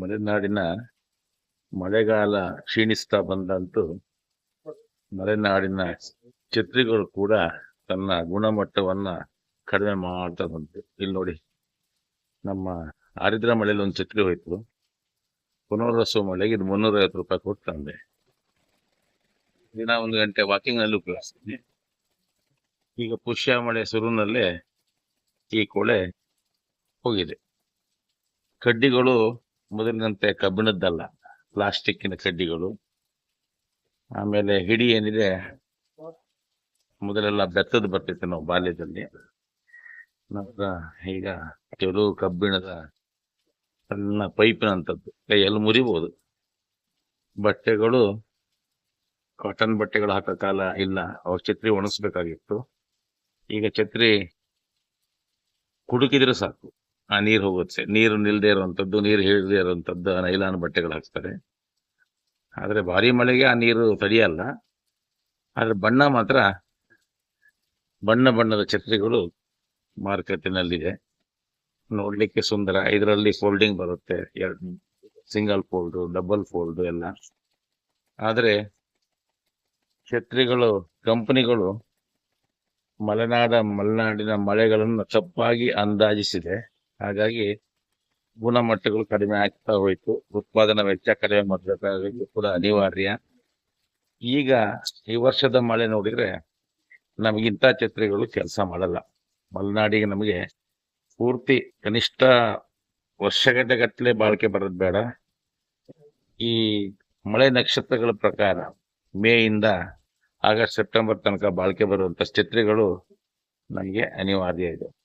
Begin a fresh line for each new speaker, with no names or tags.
ಮಲೆನಾಡಿನ ಮಳೆಗಾಲ ಕ್ಷೀಣಿಸ್ತಾ ಬಂದಂತೂ ಮಲೆನಾಡಿನ ಛತ್ರಿಗಳು ಕೂಡ ತನ್ನ ಗುಣಮಟ್ಟವನ್ನ ಕಡಿಮೆ ಮಾಡ್ತಾ ಬಂತು ಇಲ್ಲಿ ನೋಡಿ, ನಮ್ಮ ಆರಿದ್ರ ಮಳೆಯಲ್ಲಿ ಒಂದು ಛತ್ರಿ ಹೋಯ್ತು. ಪುನರ್ವಸು ಮಳೆಗೆ ಇದು ಮುನ್ನೂರೈವತ್ತು ರೂಪಾಯಿ ಕೊಟ್ಟು ತಂದೆ ದಿನ ಒಂದು ಗಂಟೆ ವಾಕಿಂಗ್ನಲ್ಲಿ ಉಪಯೋಗಿಸ್ತೀನಿ. ಈಗ ಪುಷ್ಯ ಮಳೆ ಶುರುನಲ್ಲೇ ಈ ಕೊಳೆ ಹೋಗಿದೆ. ಕಡ್ಡಿಗಳು ಮೊದಲಿನಂತೆ ಕಬ್ಬಿಣದ್ದಲ್ಲ, ಪ್ಲಾಸ್ಟಿಕ್ಕಿನ ಕಡ್ಡಿಗಳು. ಆಮೇಲೆ ಹಿಡಿ ಏನಿದೆ, ಮೊದಲೆಲ್ಲ ಬೆತ್ತದ ಬರ್ತಿತ್ತು ನಾವು ಬಾಲ್ಯದಲ್ಲಿ. ನಂತರ ಈಗ ಕೆಲವು ಕಬ್ಬಿಣದ ಸಣ್ಣ ಪೈಪಿನಂಥದ್ದು, ಕೈಯಲ್ಲಿ ಮುರಿಬಹುದು ಬಟ್ಟೆಗಳು, ಕಾಟನ್ ಬಟ್ಟೆಗಳು ಹಾಕೋ ಕಾಲ ಇಲ್ಲ, ಅವಾಗ ಛತ್ರಿ ಒಣಗಿಸ್ಬೇಕಾಗಿತ್ತು ಈಗ ಛತ್ರಿ ಕುಡುಕಿದ್ರೆ ಸಾಕು. ಆ ನೀರು ಹೋಗುತ್ತೆ. ನೀರು ನಿಲ್ದೇ ಇರುವಂಥದ್ದು ನೀರು ಹಿಡದೇ ಇರುವಂಥದ್ದು ನೈಲಾನ್ ಬಟ್ಟೆಗಳು ಹಾಕ್ತಾರೆ. ಆದರೆ ಭಾರಿ ಮಳೆಗೆ ಆ ನೀರು ಸರಿಯಲ್ಲ. ಆದರೆ ಬಣ್ಣ ಮಾತ್ರ, ಬಣ್ಣ ಬಣ್ಣದ ಛತ್ರಿಗಳು ಮಾರುಕಟ್ಟೆನಲ್ಲಿದೆ ನೋಡ್ಲಿಕ್ಕೆ ಸುಂದರ. ಇದರಲ್ಲಿ ಫೋಲ್ಡಿಂಗ್ ಬರುತ್ತೆ. ಎರಡು ಸಿಂಗಲ್ ಫೋಲ್ಡು ಡಬಲ್ ಫೋಲ್ಡು ಎಲ್ಲ. ಆದರೆ ಛತ್ರಿಗಳು, ಕಂಪನಿಗಳು ಮಲೆನಾಡ, ಮಲೆನಾಡಿನ ಮಳೆಗಳನ್ನು ತಪ್ಪಾಗಿ ಅಂದಾಜಿಸಿದೆ. ಹಾಗಾಗಿ ಗುಣಮಟ್ಟಗಳು ಕಡಿಮೆ ಆಗ್ತಾ ಹೋಯ್ತು. ಉತ್ಪಾದನಾ ವೆಚ್ಚ ಕಡಿಮೆ ಮಾಡಬೇಕಾಗಿದ್ದು ಕೂಡ ಅನಿವಾರ್ಯ. ಈಗ ಈ ವರ್ಷದ ಮಳೆ ನೋಡಿದ್ರೆ ನಮಗಿಂತ ಛತ್ರಿಗಳು ಕೆಲಸ ಮಾಡಲ್ಲ. ಮಲೆನಾಡಿಗೆ ನಮಗೆ ಪೂರ್ತಿ ಕನಿಷ್ಠ ವರ್ಷಗಟ್ಟಲೆ ಬಾಳಿಕೆ ಬರೋದು ಬೇಡ. ಈ ಮಳೆ ನಕ್ಷತ್ರಗಳ ಪ್ರಕಾರ ಮೇ ಇಂದ ಆಗಸ್ಟ್, ಸೆಪ್ಟೆಂಬರ್ ತನಕ ಬಾಳಿಕೆ ಬರುವಂತ ಛತ್ರಿಗಳು ನಮಗೆ ಅನಿವಾರ್ಯ ಇದೆ.